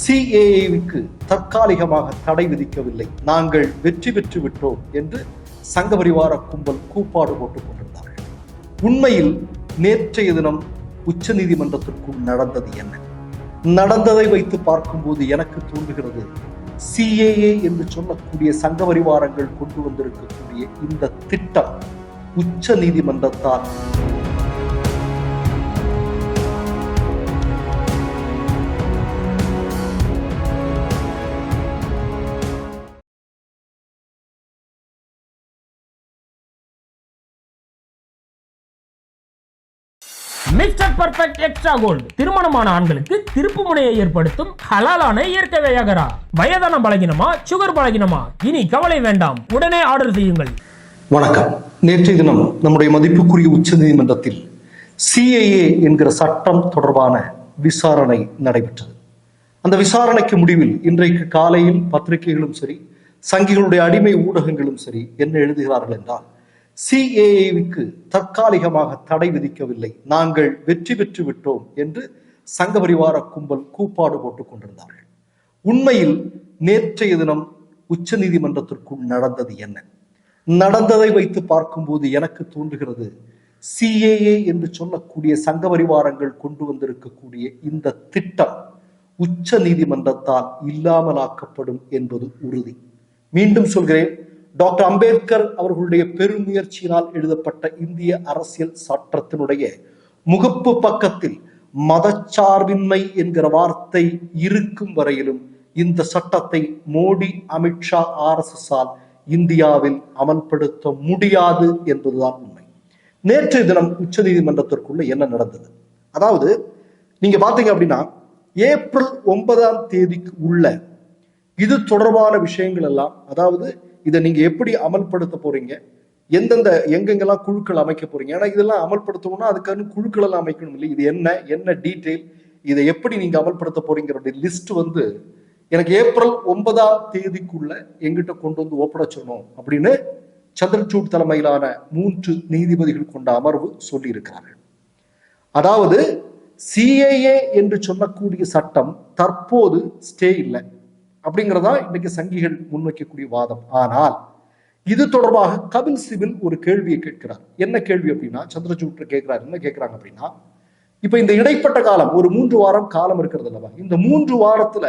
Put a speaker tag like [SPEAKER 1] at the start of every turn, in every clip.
[SPEAKER 1] சிஏஏவுக்கு தற்காலிகமாக தடை விதிக்கவில்லை. நாங்கள் வெற்றி பெற்று விட்டோம் என்று சங்கபரிவார கும்பல் கூப்பாடு போட்டுக் கொண்டிருந்தார்கள். உண்மையில் நேற்றைய தினம் உச்ச நீதிமன்றத்திற்கும் நடந்தது என்ன? நடந்ததை வைத்து பார்க்கும்போது எனக்கு தோன்றுகிறது சிஏஏ என்று சொல்லக்கூடிய சங்கபரிவாரங்கள் கொண்டு வந்திருக்கக்கூடிய இந்த திட்டம் உச்ச நீதிமன்றத்தால்
[SPEAKER 2] மிஸ்டர் பர்ஃபெக்ட் எக்ஸ்ட்ரா கோல்டு. திருமணமான ஆண்களுக்கு திருப்பு முனையை ஏற்படுத்தும் ஹலாலான இயற்கை வியாகரா வயதான பலகினமா சுகர் பலகினமா? இனி கவலை வேண்டாம். உடனே ஆர்டர் செய்யுங்கள்.
[SPEAKER 1] வணக்கம். நேற்றைய தினம் நம்முடைய மதிப்புக்குரிய உச்ச நீதிமன்றத்தில் சிஏஏ என்கிற சட்டம் தொடர்பான விசாரணை நடைபெற்றது. அந்த விசாரணைக்கு முடிவில் இன்றைக்கு காலையில் பத்திரிகைகளும் சரி சங்கிகளுடைய அடிமை ஊடகங்களும் சரி என்ன எழுதுகிறார்கள் என்றால் சிஏஏவுக்கு தற்காலிகமாக தடை விதிக்கவில்லை. நாங்கள் வெற்றி பெற்று விட்டோம் என்று சங்கபரிவார கும்பல் கூப்பாடு போட்டுக் கொண்டிருந்தார்கள். உண்மையில் நேற்றைய தினம் உச்ச நீதிமன்றத்திற்குள் நடந்தது என்ன? நடந்ததை வைத்து பார்க்கும்போது எனக்கு தோன்றுகிறது சிஏஏ என்று சொல்லக்கூடிய சங்க பரிவாரங்கள் கொண்டு வந்திருக்கக்கூடிய இந்த திட்டம் உச்ச நீதிமன்றத்தால் இல்லாமலாக்கப்படும் என்பது உறுதி. மீண்டும் சொல்கிறேன் டாக்டர் அம்பேத்கர் அவர்களுடைய பெருமுயற்சியினால் எழுதப்பட்ட இந்திய அரசியல் சட்டத்தினுடைய முகப்பு பக்கத்தில் மதச்சார்பின்மை என்கிற வார்த்தை இருக்கும் வரையிலும் இந்த சட்டத்தை மோடி அமித்ஷா ஆர்எஸ்எஸ் ஆல் இந்தியாவில் அமல்படுத்த முடியாது என்பதுதான் உண்மை. நேற்றைய தினம் உச்சநீதிமன்றத்திற்குள்ள என்ன நடந்தது? அதாவது நீங்க பாத்தீங்க அப்படின்னா ஏப்ரல் ஒன்பதாம் தேதிக்கு உள்ள இது தொடர்பான விஷயங்கள் எல்லாம் அதாவது இதை நீங்க எப்படி அமல்படுத்த போறீங்க? எந்தெந்த எங்கெங்கெல்லாம் குழுக்கள் அமைக்க போறீங்க? ஏன்னா இதெல்லாம் அமல்படுத்தணும்னா அதுக்கான குழுக்கள் எல்லாம் அமைக்கணும் இல்லை இது என்ன? என்ன டீட்டெயில் இதை எப்படி நீங்க அமல்படுத்த போறீங்கிற லிஸ்ட் வந்து எனக்கு ஏப்ரல் ஒன்பதாம் தேதிக்குள்ள எங்கிட்ட கொண்டு வந்து ஒப்படைச்சிடணும் அப்படின்னு சந்திரசூட் தலைமையிலான மூன்று நீதிபதிகள் கொண்ட அமர்வு சொல்லி இருக்கிறார்கள் அதாவது சிஏஏ என்று சொல்லக்கூடிய சட்டம் தற்போது ஸ்டே இல்லை. அப்படிங்கிறதா இன்னைக்கு சங்கிகள் முன்வைக்கக்கூடிய வாதம். ஆனால் இது தொடர்பாக கபில் சிபில் ஒரு கேள்வியை கேட்கிறார். என்ன கேள்வி அப்படின்னா சந்திரசூட்ரு கேட்கிறார். என்ன கேட்கிறாங்க அப்படின்னா இப்ப இந்த இடைப்பட்ட காலம் ஒரு மூன்று வாரம் காலம் இருக்கிறது அல்லவா? இந்த மூன்று வாரத்துல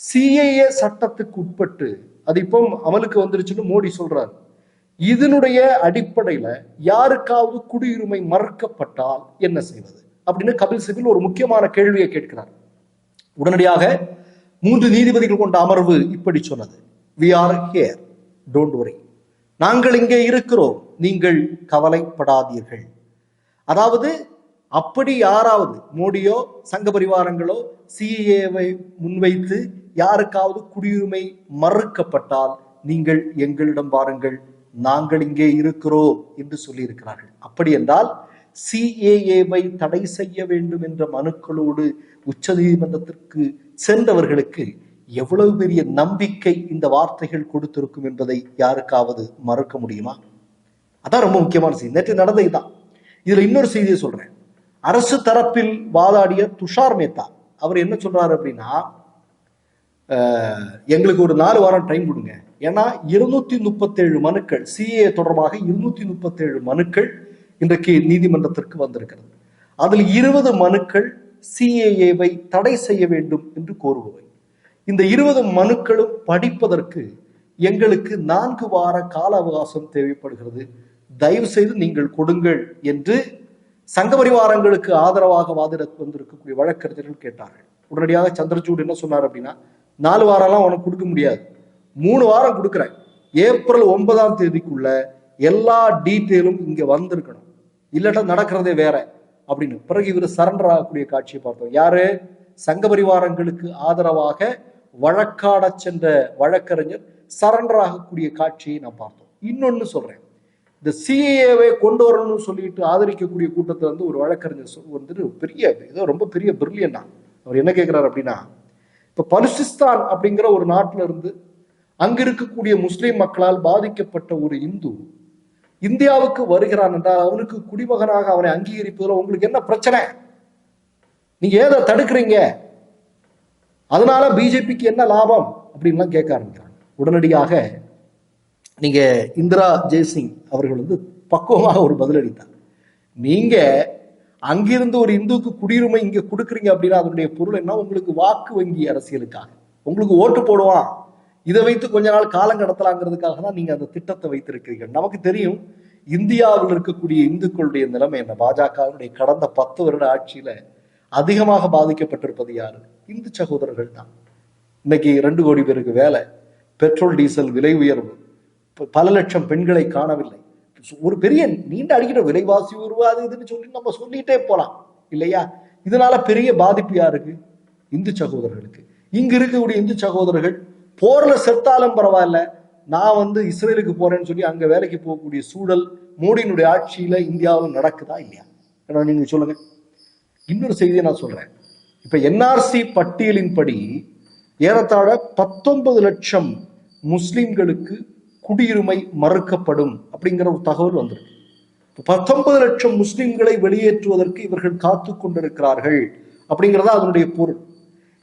[SPEAKER 1] சிஏஏ சட்டத்துக்கு உட்பட்டு அது இப்போ அமலுக்கு வந்துருச்சுன்னு மோடி சொல்றாரு. இதனுடைய அடிப்படையில யாருக்காவது குடியுரிமை மறுக்கப்பட்டால் என்ன செய்வது? அப்படின்னு கபில் சிபில் ஒரு முக்கியமான கேள்வியை கேட்கிறார். உடனடியாக மூன்று நீதிபதிகள் கொண்ட அமர்வு இப்படி சொன்னது. We are here don't worry நாங்கள் இங்கே இருக்கிறோம். நீங்கள் கவலைப்படாதீர்கள். அதாவது அப்படி யாராவது மோடியோ சங்க பரிவாரங்களோ சிஏவை முன்வைத்து யாருக்காவது குடியுரிமை மறுக்கப்பட்டால் நீங்கள் எங்களிடம் வாருங்கள். நாங்கள் இங்கே இருக்கிறோம் என்று சொல்லியிருக்கிறார்கள். அப்படி என்றால் சிஏஏவை தடை செய்ய வேண்டும் என்ற மனுக்களோடு உச்சநீதிமன்றத்திற்கு சென்றவர்களுக்கு எவ்வளவு பெரிய நம்பிக்கை இந்த வார்த்தைகள் கொடுத்திருக்கும் என்பதை யாருக்காவது மறுக்க முடியுமா? அதான் ரொம்ப முக்கியமான செய்தி. நேற்று நடந்தது தான் இதுல இன்னொரு செய்தியை சொல்றேன். அரசு தரப்பில் வாதாடிய துஷார் மேத்தா அவர் என்ன சொல்றாரு அப்படின்னா எங்களுக்கு ஒரு நாலு வாரம் டைம் கொடுங்க. ஏன்னா இருநூத்தி முப்பத்தேழு மனுக்கள் சிஏ தொடர்பாக இருநூத்தி முப்பத்தேழு மனுக்கள் இன்றைக்கு நீதிமன்றத்திற்கு வந்திருக்கிறது. அதில் இருபது மனுக்கள் சிஏஏவை தடை செய்ய வேண்டும் என்று கோருபவை. இந்த இருபது மனுக்களும் படிப்பதற்கு எங்களுக்கு நான்கு வார கால அவகாசம் தேவைப்படுகிறது. தயவு செய்து நீங்கள் கொடுங்கள் என்று சங்க பரிவாரங்களுக்கு ஆதரவாக வாதிட வந்திருக்கக்கூடிய வழக்கறிஞர்கள் கேட்டார்கள். உடனடியாக சந்திரசூட் என்ன சொன்னார் அப்படின்னா நாலு வாரம்லாம் உனக்கு கொடுக்க முடியாது. மூணு வாரம் கொடுக்குறேன். ஏப்ரல் ஒன்பதாம் தேதிக்குள்ள எல்லா டீட்டெயிலும் இங்க வந்திருக்கணும். இல்லட்டா நடக்கிறதே வேற. அப்படின்னு. பிறகு இவர் சரண்டர் ஆகக்கூடிய காட்சியை பார்த்தோம். யாரு? சங்க பரிவாரங்களுக்கு ஆதரவாக வழக்காட சென்ற வழக்கறிஞர் சரண்டர் ஆகக்கூடிய காட்சியை நான் பார்த்தோம். இன்னொன்னு சொல்றேன். இந்த சிஏவை கொண்டு வரணும்னு சொல்லிட்டு ஆதரிக்கக்கூடிய கூட்டத்தில் வந்து ஒரு வழக்கறிஞர் வந்துட்டு பெரிய ஏதோ ரொம்ப பெரிய பிரில்லியண்டா அவர் என்ன கேட்கிறார் அப்படின்னா இப்ப பலுசிஸ்தான் அப்படிங்கிற ஒரு நாட்டுல இருந்து அங்க இருக்கக்கூடிய முஸ்லீம் மக்களால் பாதிக்கப்பட்ட ஒரு இந்து இந்தியாவுக்கு வருகிறான் என்றால் அவனுக்கு குடிமகனாக அவனை அங்கீகரிப்பதில் உங்களுக்கு என்ன பிரச்சனை? நீங்க ஏதை தடுக்கிறீங்க. அதனால பிஜேபிக்கு என்ன லாபம்? அப்படின்லாம் கேட்க ஆரம்பிக்கிறாங்க. உடனடியாக நீங்க இந்திரா ஜெய்சிங் அவர்கள் வந்து பக்குவமாக ஒரு பதிலளித்தார் நீங்க அங்கிருந்து ஒரு இந்துக்கு குடியுரிமை இங்க கொடுக்குறீங்க அப்படின்னா அதனுடைய பொருள் என்ன? உங்களுக்கு வாக்கு வங்கி அரசியலுக்காக. உங்களுக்கு ஓட்டு போடுவான். இதை வைத்து கொஞ்ச நாள் காலம் கடத்தலாங்கிறதுக்காக தான் நீங்க அந்த திட்டத்தை வைத்திருக்கிறீர்கள். நமக்கு தெரியும் இந்தியாவில் இருக்கக்கூடிய இந்துக்களுடைய நிலைமை என்ன? பாஜகவினுடைய கடந்த பத்து வருட ஆட்சியில அதிகமாக பாதிக்கப்பட்டிருப்பது யாரு? இந்து சகோதரர்கள் தான். இன்னைக்கு ரெண்டு கோடி பேருக்கு வேலை பெட்ரோல் டீசல் விலை உயர்வு பல லட்சம் பெண்களை காணவில்லை. ஒரு பெரிய நீண்ட அடிக்கிற விலைவாசி உருவா அது இதுன்னு சொல்லி நம்ம சொல்லிட்டே போலாம். இல்லையா? இதனால பெரிய பாதிப்பு யாருக்கு? இந்து சகோதரர்களுக்கு. இங்க இருக்கக்கூடிய இந்து சகோதரர்கள் போர்ல செத்தாலும் பரவாயில்ல. நான் வந்து இஸ்ரேலுக்கு போறேன்னு சொல்லி அங்க வேலைக்கு போகக்கூடிய சூழல் மோடியினுடைய ஆட்சியில இந்தியாவில் நடக்குதா இல்லையா? ஏன்னா நீங்க சொல்லுங்க. இன்னொரு செய்தியை நான் சொல்றேன். இப்ப என்ஆர்சி பட்டியலின்படி ஏறத்தாழ பத்தொன்பது லட்சம் முஸ்லிம்களுக்கு குடியுரிமை மறுக்கப்படும் அப்படிங்கிற ஒரு தகவல் வந்திருக்கு. பத்தொன்பது லட்சம் முஸ்லிம்களை வெளியேற்றுவதற்கு இவர்கள் காத்து கொண்டிருக்கிறார்கள் அப்படிங்கிறதா அதனுடைய பொருள்.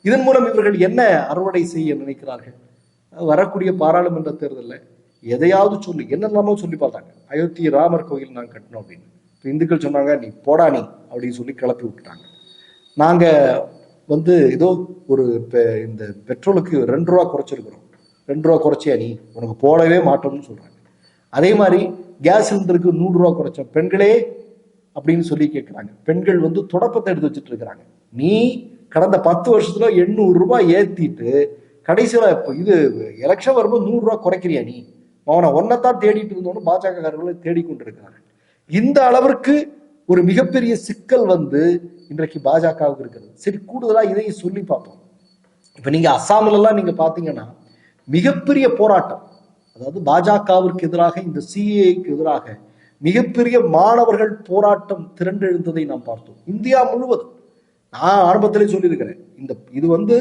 [SPEAKER 1] இதன் மூலம் இவர்கள் என்ன அறுவடை செய்ய நினைக்கிறார்கள்? வரக்கூடிய பாராளுமன்ற தேர்தலில் எதையாவது சொல்லி என்னெல்லாமோ சொல்லி பார்த்தாங்க. அயோத்தி ராமர் கோயில் நாங்கள் கட்டினோம் அப்படின்னு. இப்போ இந்துக்கள் சொன்னாங்க நீ போடா நீ அப்படின்னு சொல்லி கிளப்பி விட்டுட்டாங்க. நாங்கள் வந்து ஏதோ ஒரு பெ- இந்த பெட்ரோலுக்கு ரெண்டு ரூபா குறைச்சிருக்கிறோம். ரெண்டு ரூபா குறைச்சியா நீ? உனக்கு போடவே மாட்டோம்னு சொல்கிறாங்க அதே மாதிரி கேஸ் சிலிண்டருக்கு நூறு ரூபா குறைச்சோம். பெண்களே அப்படின்னு சொல்லி கேட்குறாங்க பெண்கள் வந்து தொடப்பத்தை எடுத்து வச்சுட்டு இருக்கிறாங்க. நீ கடந்த பத்து வருஷத்துல எண்ணூறு ரூபாய் ஏத்திட்டு கடைசியில இப்போ இது எலெக்ஷன் வரும்போது நூறு ரூபாய் குறைக்கிறியா நீ? அவனை ஒன்னத்தான் தேடிட்டு இருந்தோன்னு பாஜகக்காரர்களை தேடிக்கொண்டிருக்கிறார்கள் இந்த அளவிற்கு ஒரு மிகப்பெரிய சிக்கல் வந்து இன்றைக்கு பாஜகவுக்கு இருக்கிறது. சரி கூடுதலா இதையும் சொல்லி பார்ப்போம். இப்ப நீங்க அஸ்ஸாம்ல எல்லாம் நீங்க பாத்தீங்கன்னா மிகப்பெரிய போராட்டம் அதாவது பாஜகவிற்கு எதிராக இந்த சிஏக்கு எதிராக மிகப்பெரிய மாணவர்கள் போராட்டம் திரண்டெழுந்ததை நாம் பார்த்தோம். இந்தியா முழுவதும். நான் ஆரம்பத்திலே சொல்லியிருக்கிறேன். இந்த இது வந்து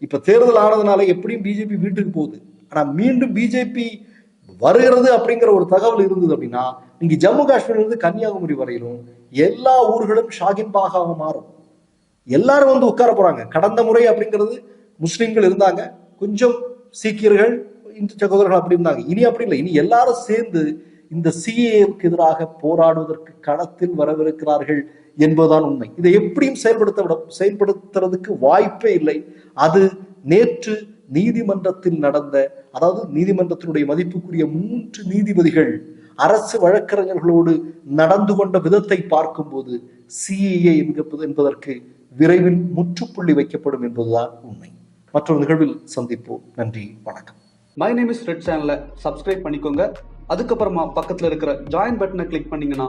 [SPEAKER 1] இப்ப தேர்தல் ஆனதுனால எப்படியும் பிஜேபி வீட்டுக்கு போகுது. ஆனா மீண்டும் பிஜேபி வருகிறது அப்படிங்கிற ஒரு தகவல் இருந்தது அப்படின்னா நீங்க ஜம்மு காஷ்மீர்ல இருந்து கன்னியாகுமரி வரையிலும் எல்லா ஊர்களும் ஷாகின் பாகாக மாறும். எல்லாரும் வந்து உட்கார போறாங்க. கடந்த முறை அப்படிங்கிறது முஸ்லிம்கள் இருந்தாங்க. கொஞ்சம் சீக்கியர்கள் இந்து சகோதரர்கள் அப்படி இருந்தாங்க. இனி அப்படி இல்லை. இனி எல்லாரும் சேர்ந்து இந்த சிஏவுக்கு எதிராக போராடுவதற்கு களத்தில் வரவிருக்கிறார்கள் என்பதுதான் உண்மை. இதை எப்படியும் செயல்படுத்த விட செயல்படுத்துறதுக்கு வாய்ப்பே இல்லை. அது நேற்று நீதிமன்றத்தில் நடந்த அதாவது நீதிமன்றத்தினுடைய மதிப்புக்குரிய மூன்று நீதிபதிகள் அரசு வழக்கறிஞர்களோடு நடந்து கொண்ட விதத்தை பார்க்கும்போது சிஏஏ என்கிறது என்பதற்கு விரைவில் முற்றுப்புள்ளி வைக்கப்படும் என்பதுதான் உண்மை. மற்றொரு நிகழ்வில் சந்திப்போம். நன்றி வணக்கம்.
[SPEAKER 3] மை நேம் இஸ் ரெட் சேனலை சப்ஸ்கிரைப் பண்ணிக்கோங்க. அதுக்கப்புறமா பக்கத்தில் இருக்கிற ஜாயின் பட்டனை கிளிக் பண்ணீங்கன்னா